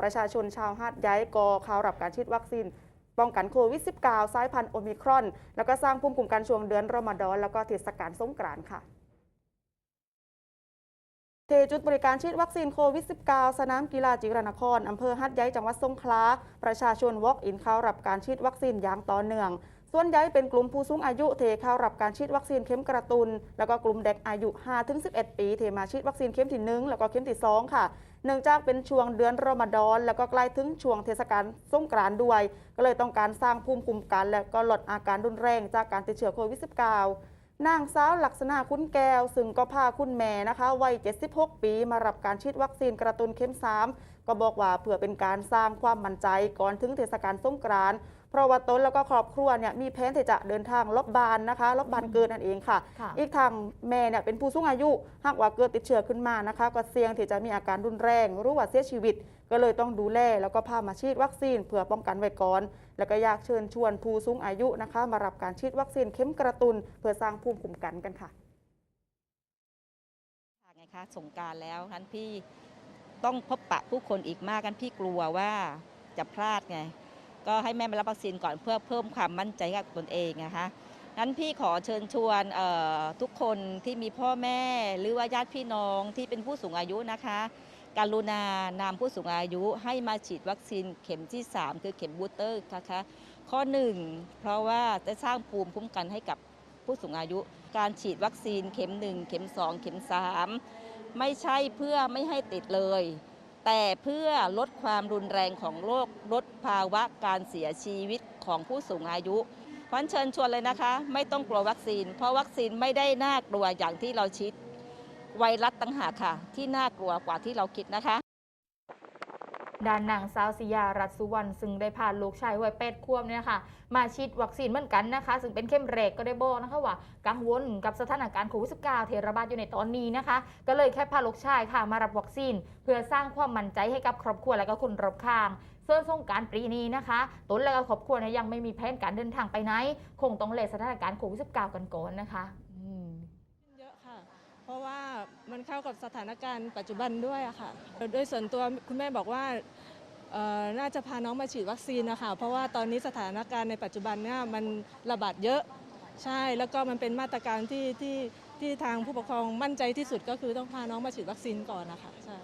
ประชาชนชาวหาดใหญ่ก่อข่าวรับการฉีดวัคซีนป้องกันโควิด -19 สายพันธุ์โอมิครอน แล้วก็สร้างภูมิคุ้มกันช่วงเดือนรอมฎอนแล้วก็เทศกาลสงกรานต์ค่ะเทจุดบริการฉีดวัคซีนโควิด -19 สนามกีฬาจิรนคร อำเภอหัดใหญ่จังหวัดสงขลา ประชาชนวอล์กอินเข้ารับการฉีดวัคซีนอย่างต่อเนื่อง ส่วนใหญ่เป็นกลุ่มผู้สูงอายุเทเข้ารับการฉีดวัคซีนเข็มกระตุน แล้วก็กลุ่มเด็กอายุ 5-11 ปีเทมาฉีดวัคซีนเข็มที่1แล้วก็เข็มที่2ค่ะ เนื่องจากเป็นช่วงเดือนรอมฎอน แล้วก็ใกล้ถึงช่วงเทศกาลสงกรานต์ด้วย ก็เลยต้องการสร้างภูมิคุ้มกัน และก็ลดอาการรุนแรงจากการติดเชื้อโควิด -19 นางสาวลักษณะคุณแก้ว ซึ่งก็พาคุณแม่นะคะวัย 76 ปีมารับการฉีดวัคซีนกระตุนเข็ม3ก็บอกว่าเพื่อเป็นการสร้างความมั่นใจก่อนถึงเทศกาลสงกรานต์ เพราะว่าตนแล้วก็ครอบครัวเนี่ยมีแผนที่จะเดินทางลบบานนะคะลบบานเกินนั่นเองค่ะ ค่ะอีกทางแม่เนี่ยเป็นผู้สูงอายุ หากว่าเกิดติดเชื้อขึ้นมานะคะ ก็เสี่ยงที่จะมีอาการรุนแรงหรือว่าเสียชีวิต ก็เลยต้องดูแลแล้วก็พามาฉีดวัคซีนเพื่อป้องกันไว้ก่อน แล้วก็อยากเชิญชวนผู้สูงอายุนะคะ มารับการฉีดวัคซีนเข็มกระตุนเพื่อสร้างภูมิคุ้มกันกันค่ะ ค่ะไงคะสงกรารแล้วงั้นพี่ต้องพบปะผู้คนอีกมากกันพี่กลัวว่าจะพลาดไง ก็ให้แม่มารับวัคซีนก่อนเพื่อเพิ่มความมั่นใจกับตนเองนะคะงั้นพี่ขอเชิญชวนทุกคนที่มีพ่อแม่หรือว่าญาติพี่น้องที่เป็นผู้สูงอายุนะคะการุณานำผู้สูงอายุให้มาฉีดวัคซีนเข็มที่ 3 คือเข็มบูสเตอร์นะคะข้อ 1 เพราะว่าจะสร้างภูมิคุ้มกันให้กับผู้สูงอายุ การฉีดวัคซีนเข็ม 1 เข็ม 2 เข็ม 3 ไม่ใช่เพื่อไม่ให้ติดเลย แต่เพื่อลดความรุนแรงของโรคลดภาวะการเสียชีวิตของผู้สูงอายุเพราะฉะนั้นเชิญชวนเลยนะคะ ไม่ต้องกลัววัคซีน เพราะวัคซีนไม่ได้น่ากลัวอย่างที่เราชิด ไวรัสต่างหากค่ะ ที่น่ากลัวกว่าที่เราคิดนะคะ ด้านนางสาวสิยารัตสุวรรณซึ่งได้พาลูกชายวัยแปดขวบเนี่ยค่ะมาฉีดวัคซีนเหมือนกันนะคะ ซึ่งเป็นเข้มแรกก็ได้บอกนะคะว่ากังวลกับสถานการณ์โควิด -19 ที่ระบาดอยู่ในตอนนี้นะคะ ก็เลยแค่พาลูกชายค่ะมารับวัคซีน เพื่อสร้างความมั่นใจให้กับครอบครัวและก็คนรอบข้างส่วนสงการปีนี้นะคะ ตนและก็ครอบครัวยยังไม่มีแผนการเดินทางไปไหน คงต้องเลสถานการณ์โควิด -19 กันก่อนนะคะอืม เยอะค่ะ เพราะว่า มันเข้ากับสถานการณ์ปัจจุบันด้วยอะค่ะโดยส่วนตัวคุณแม่บอกว่าน่าจะพาน้องมาฉีดวัคซีนนะคะเพราะว่าตอนนี้สถานการณ์ในปัจจุบันเนี่ยมันระบาดเยอะใช่แล้วก็มันเป็นมาตรการที่ที่ที่ทางผู้ปกครองมั่นใจที่สุดก็คือต้องพาน้องมาฉีดวัคซีนก่อนนะคะใช่